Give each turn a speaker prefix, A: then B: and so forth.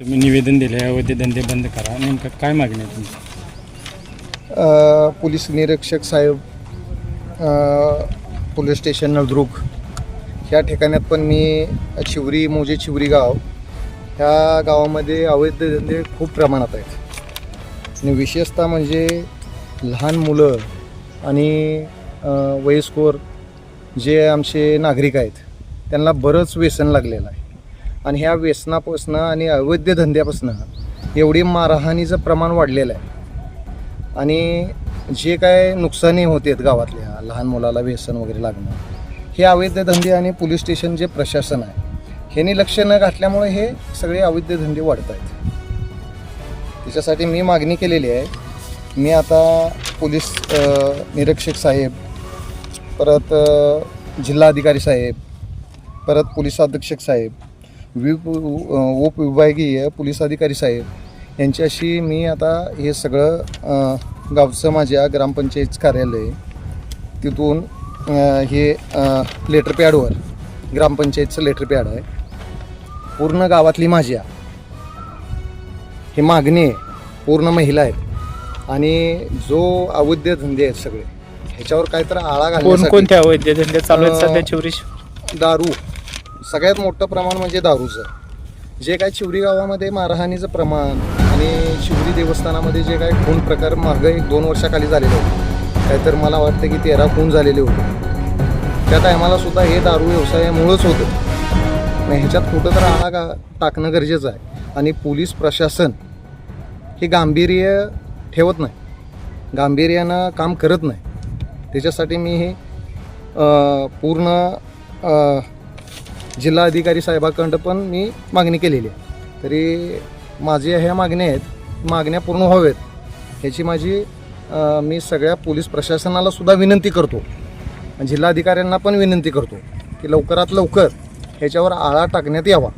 A: तुम्ही निवेदन दिले अवैध धंदे बंद करा. नेमकं काय मागणी आहे तुमची?
B: अ, पोलीस निरीक्षक साहेब अ, पोलीस स्टेशन नळदुर्ग. ह्या ठिकाणात पण मी चिवरी मोजे चिवरी गाव ह्या गावामध्ये अवैध धंदे खूप प्रमाणात आहेत. आणि विशेषतः म्हणजे लहान मुलं आणि अ, वयस्कर जे आमचे नागरिक आहेत त्यांना बरंच व्यसन लागलेलं आहे. आणि ह्या व्यसनापासनं आणि अवैध धंद्यापासनं एवढी मारहाणीचं प्रमाण वाढलेलं आहे. आणि जे काय नुकसानी होते गावातल्या लहान मुलाला व्यसन वगैरे लागणं हे अवैध धंदे आणि पोलीस स्टेशन जे प्रशासन आहे ह्यांनी लक्ष न घातल्यामुळे हे सगळे अवैध धंदे वाढत आहेत. त्याच्यासाठी मी मागणी केलेली आहे मी आता पोलीस निरीक्षक साहेब परत जिल्हाधिकारी साहेब परत पोलीस अधीक्षक साहेब वि उपविभागीय पोलीस अधिकारी साहेब यांच्याशी मी आता हे सगळं गावचं माझ्या ग्रामपंचायत कार्यालय तिथून हे लेटर पॅडवर ग्रामपंचायतचं लेटर पॅड आहे. पूर्ण गावातली माझ्या ही मागणी आहे पूर्ण महिला आहेत. आणि जो अवैध धंदे आहेत सगळे ह्याच्यावर काहीतरी आळा घालण्यासाठी
C: कोणकोणते अवैध धंदे चालू आहेत सध्या
B: दारू. सगळ्यात मोठं प्रमाण म्हणजे दारूचं. जे काय चिवरी गावामध्ये मारहाणीचं प्रमाण आणि शिवरी देवस्थानामध्ये जे काय खून प्रकार मागं एक दोन वर्षाखाली झालेले होते. काहीतर मला वाटतं की तेरा खून झालेले होते. त्या टायमाला सुद्धा हे दारू व्यवसायामुळंच होतं. मग ह्याच्यात कुठं तर आळा का टाकणं गरजेचं आहे. आणि पोलीस प्रशासन हे गांभीर्य ठेवत नाही. गांभीर्यानं काम करत नाही. त्याच्यासाठी मी हे पूर्ण जिल्हा जिल्हाधिकारी साहेबाकडं पण मी मागणी केलेली आहे. तरी माझ्या ह्या मागण्या आहेत मागण्या पूर्ण व्हावेत ह्याची माझी अ, मी सगळ्या पोलीस प्रशासनाला सुद्धा विनंती करतो. जिल्हाधिकाऱ्यांना पण विनंती करतो की लवकरात लवकर ह्याच्यावर आळा टाकण्यात यावा.